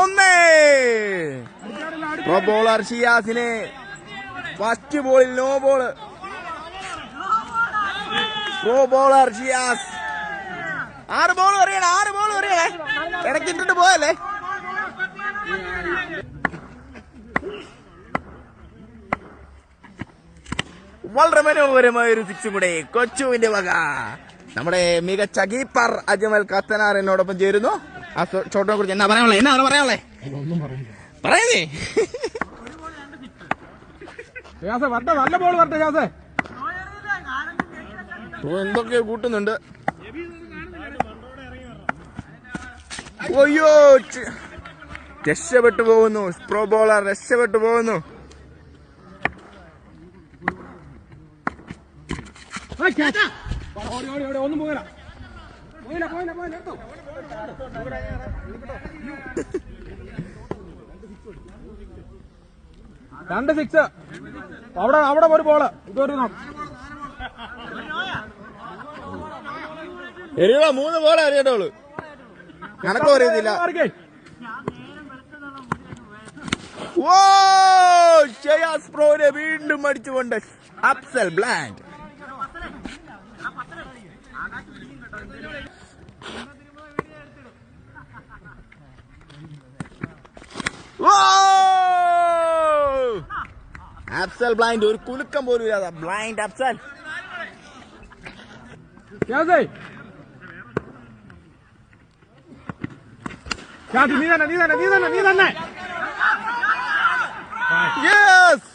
ഒന്നേ pro bowler ഷിയാസിനെ first ബോളിൽ no ball pro bowler Shiyas. ആറ് ബോൾ എറിയണേ ആറ് ബോൾ എറിയണേ ഇടയ്ക്കിട്ടിട്ട് പോയല്ലേ? വളരെ മനോഹരമായ ഒരു സിക്സും കൂടെ കൊച്ചുവിന്റെ വക. നമ്മുടെ മികച്ച കീപ്പർ അജ്മൽ കത്തനാർ എന്നോടൊപ്പം ചേരുന്നു. ആ ഷോട്ടിനെ കുറിച്ച് എന്നാ പറയാനുള്ളത് എന്നാണ് പറയാനുള്ളത് പറയുന്നേ വരട്ടെ നല്ല ബോൾ വരട്ടെ യാസെ ഓ, എന്തൊക്കെയോ കൂട്ടുന്നുണ്ട്. അയ്യോ രക്ഷപ്പെട്ടു പോകുന്നു. പ്രോ ബോളർ രക്ഷപ്പെട്ടു പോകുന്നു. ഒന്നും പോയില്ല പോയില്ല പോയില്ല പോയില്ല എടുത്തു. രണ്ട് സിക്സ് അവിടെ അവിടെ ഒരു ബോൾ ഇതൊരു എരിയോ മൂന്ന് ബോൾ അറിയട്ടുള്ളൂ കണക്കും അറിയത്തില്ല ഓ ഷയാസ് പ്രോനെ വീണ്ടും അടിച്ചുകൊണ്ട് അപ്സൽ ബ്ലാൻഡ് അഫ്സൽ ബ്ലൈൻഡ് ഒരു കുലുക്കം പോലും ഇല്ലാതെ ബ്ലൈൻഡ് അഫ്സൽ. നീ തന്നെ നീ തന്നെ നീ തന്നെ നീ തന്നെ. യെസ്